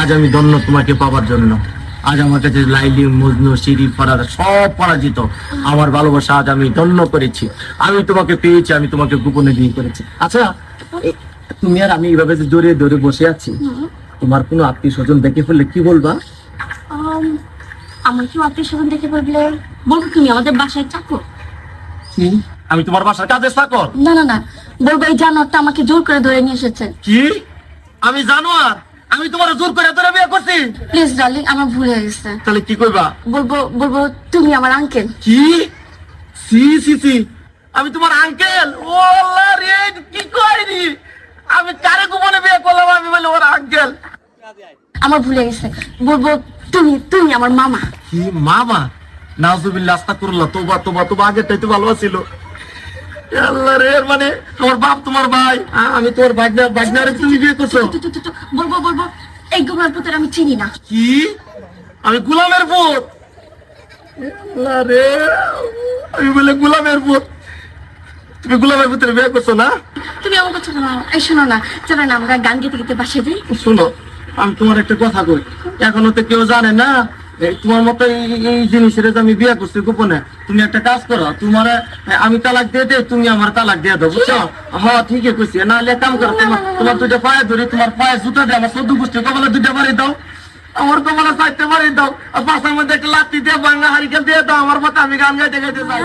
আজ আমি ধন্য তোমাকে পাবার জন্য। আজ আমার কাছে লাইলি মজনু সিঁড়ি ফরার সব পরাজিত। আমার ভালোবাসা আজ আমি ধন্য করেছি। আমি তোমাকে পেয়েছি আমি তোমাকে গোপনে বিয়ে করেছি। আচ্ছা তুমি আর আমি এইভাবে যে জড়িয়ে ধরে বসে আছি তোমার কোনো আত্মীয় স্বজন দেখে ফেললে কি বলবা? আমার কি আত্মীয় স্বজন দেখে বললে বলব তুমি আমাদের বাসায় চাকো কি? আমি তোমার বাসার কাজে চাকর না না না বলব এই জানোয়ারটা আমাকে জোর করে ধরে নিয়ে এসেছে। কি? আমি জানো আর আমি তোমার জোর করে তোরা বিয়ে করছি। প্লিজ ডার্লিং আমার ভুল হয়ে গেছে। তাহলে কি কইবা বলব বলব তুমি আমার আঙ্কেল কি? সি সি সি। আমি তোমার আঙ্কেল ও আল্লাহ রে কি কইনি আমি কারে গোপনে বিয়ে করলাম? আমি বলে ওর আঙ্কেল আমার ভুল গেছে। বলব তুমি তুমি আমার মামা। কি মামা? নাজুবিল্লাহ আস্তাগফিরুল্লাহ তোবা তোবা তোবা আগে তাইতে ভালো ছিল আল্লাহ রে মানে তোমার বাপ তোমার ভাই? আমি তোর তুমি বিয়ে করছ বলব বলব এই পুতের আমি চিনি না। কি? আমি গোলামের পুত? আল্লাহ রে আমি বলে গোলামের পুত। তুমি গোলামের পুত্রে বিয়ে করছ না? তুমি আমার কথা শোনো এই শোনো না চলো না আমরা গান গেতে গেতে বাসে যাই। শুনো আমি তোমার একটা কথা কই। এখনও তো কেউ জানে না তোমার মতো এই- জিনিস জিনিসের আমি বিয়ে করছি গোপনে, তুমি একটা কাজ করো, তোমার আমি তালাক দিয়ে দে তুমি আমার তালাক দিয়ে দাও, বুঝছ? হ্যাঁ ঠিকই কইছি, না হলে কাম করো, তোমার তোমার দুইটা পায়ে ধরি, তোমার পায়ে জুতা দিয়ে আমার সদ্য গোষ্ঠী কপালে দুইটা বাড়ি দাও। আমার কপালে চাইতে বাড়ি দাও পাশের মধ্যে একটা লাত্তি দিয়ে, বাংলা হারিকে দিয়ে দাও, আমার মতো আমি গান গাইতে গাইতে যাই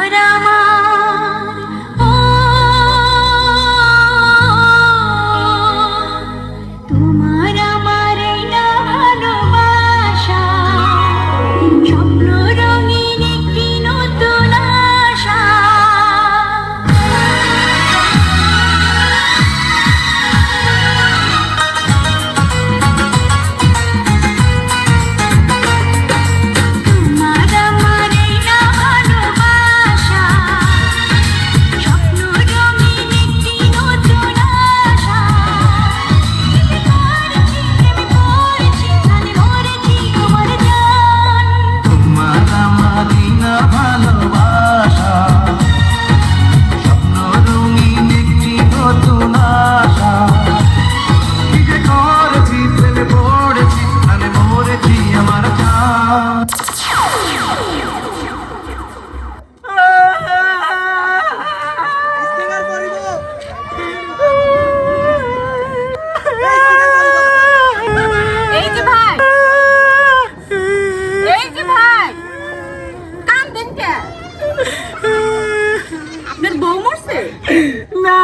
না।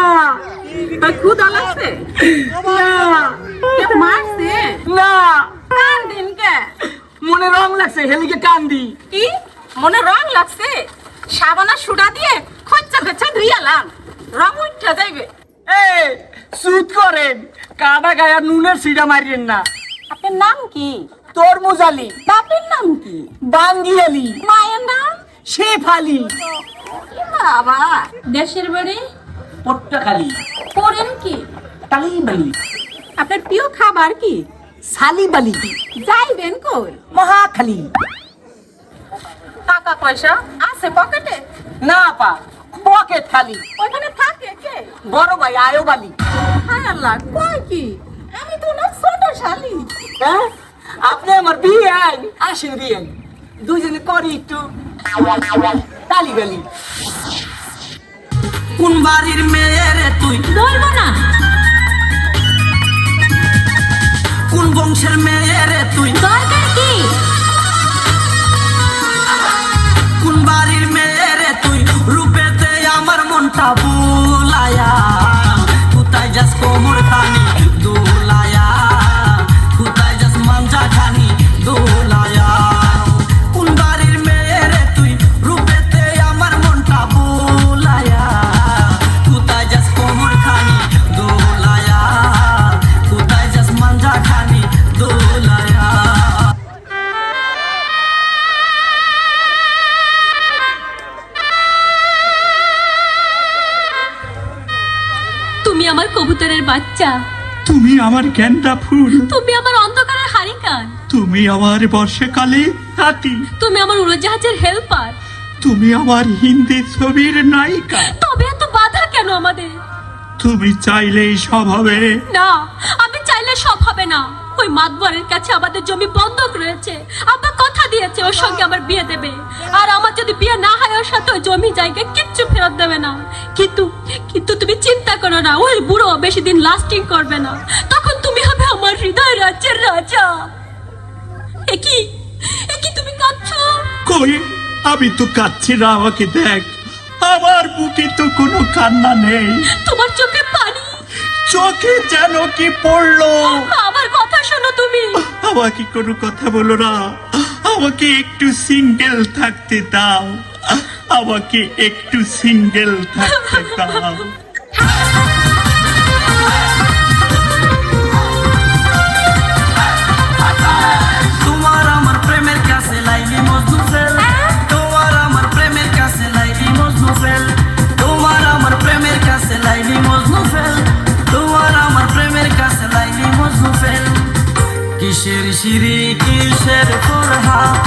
তার ক্ষুদা লাগছে না। মারছে? না। কান দেন কে? মনে রং লাগছে হেলিকে কান্দি কি? মনে রং লাগছে? সাবানা সুডা দিয়ে খচ্চা খচ্চা ধুইয়ালাম রং উঠা যাইবে। এ সুদ করেন। কাটা গায়া নুনের সিডা মারিয়েন না। আপনার নাম কি? তরমুজ আলী। বাপের নাম কি? বাঙ্গি আলী। মায়ের নাম? শেফ আলী। দেশের বাড়ি পট্টাখালী। করেন কি? আপনার প্রিয় খাবার কি? সালিবালি যাইবেন কই। মহাখালী। টাকা পয়সা আছে পকেটে? না পা পকেট খালি। ওখানে থাকে কে? বড় ভাই আয়ো বালি হায় আল্লাহ কয় কি? আমি তো না ছোট শালি। হ্যাঁ? আপনি আমার বিয়ে আইন আসেন দিয়ে দুজনে করি একটু। তালিবালি কোন বাড়ির মেয়ে রে তুই? বলব না। কোন বংশের মেয়ে রে তুই? দরকার কি? বাচ্চা। তুমি আমার গেন্দা ফুল। তুমি আমার অন্ধকারের হারিকান তুমি আমার বর্ষাকালে হাতি। তুমি আমার উড়োজাহাজের হেল্পার। তুমি আমার হিন্দি ছবির নায়িকা। তবে এত বাধা কেন আমাদের? তুমি চাইলেই সব হবে। না আমি চাইলে সব হবে না। ওই মাতবরের কাছে আমাদের জমি বন্ধক রয়েছে। আব্বা কথা দিয়েছে ওর সঙ্গে আমার বিয়ে দেবে। আর আমার যদি বিয়ে না হয় ওর সাথে ওই জমি জায়গা কিচ্ছু ফেরত দেবে না। কিন্তু কিন্তু তুমি চিন্তা করো না ওই বুড়ো বেশি দিন লাস্টিং করবে না। তখন তুমি হবে আমার হৃদয় রাজ্যের রাজা। একই একই তুমি কাঁদছো? কই? আমি তো কাচ্ছি না আমাকে দেখ। আমার বুকে তো কোনো কান্না নেই। তোমার চোখে পানি। চোখে যেন কি পড়ল? আমার কথা শোনো তুমি। আমাকে কোনো কথা বলো না। আমাকে একটু সিঙ্গেল থাকতে দাও। আমাকে একটু সিঙ্গেল থাকতে দাও। ফেল কিসের ফোরহা